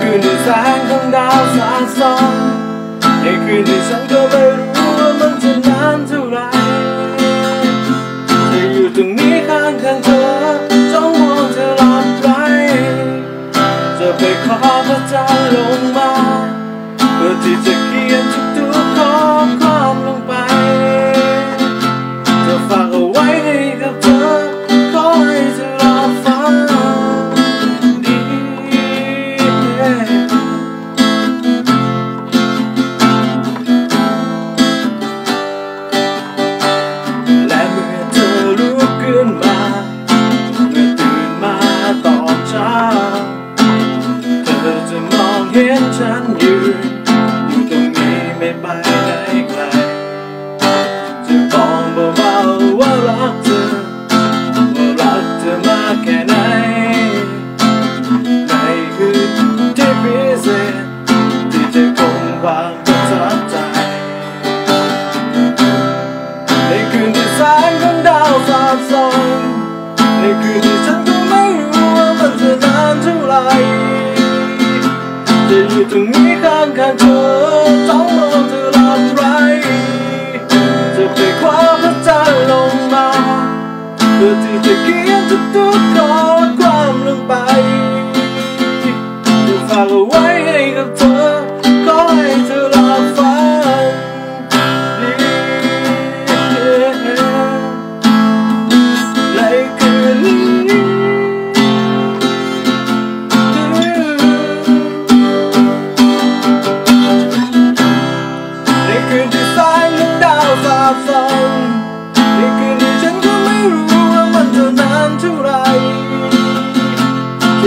คืนที่แสงของดาวสาดส่องในคืนที่ฉันก็ไม่รู้ว่ามันจะนานเท่าไรจะอยู่ตรงนี้ข้างข้างเธอจ้องมองเธอหลับไปจะไปขอพระจันทร์ลงมาเพื่อที่จะเคีย เห็นฉันยืนอยู่ตรงนี้ไม่ไปไหนไกลจะบอกเบาๆว่ารักเธอว่ารักเธอมากแค่ไหนในคืนที่พิเศษที่จะคงความประทับใจในคืนที่แสงของดาวสาดส่องในคืนที่ฉัน จะอยู่ตรงนี้ข้างข้างเธอจ้องมองเธอหลับไรจะไปคว้าพระจันทร์ลงมาเพื่อที่จะเขียนทุกๆคน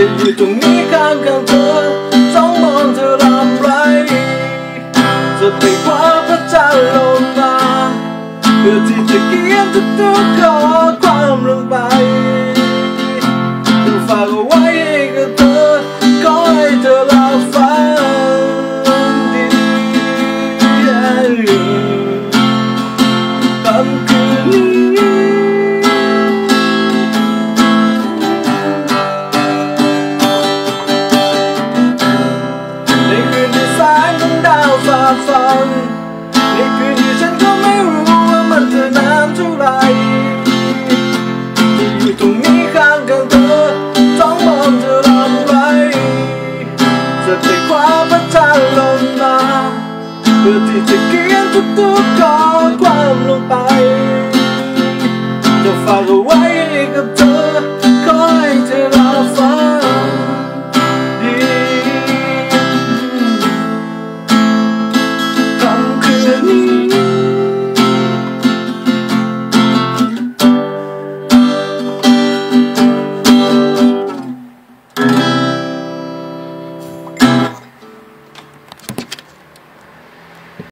จะอยู่ตรงนี้ข้างข้างเธอจ้องมองเธอรำไรจะไปคว้าพระจันทร์ลงมาเพื่อที่จะเขียนทุกๆข้อความลงไปเธอฝากเอาไว้ ลงมาเพื่อที่จะเขียนทุกๆข้อความลงไปจะฝากเอาไว้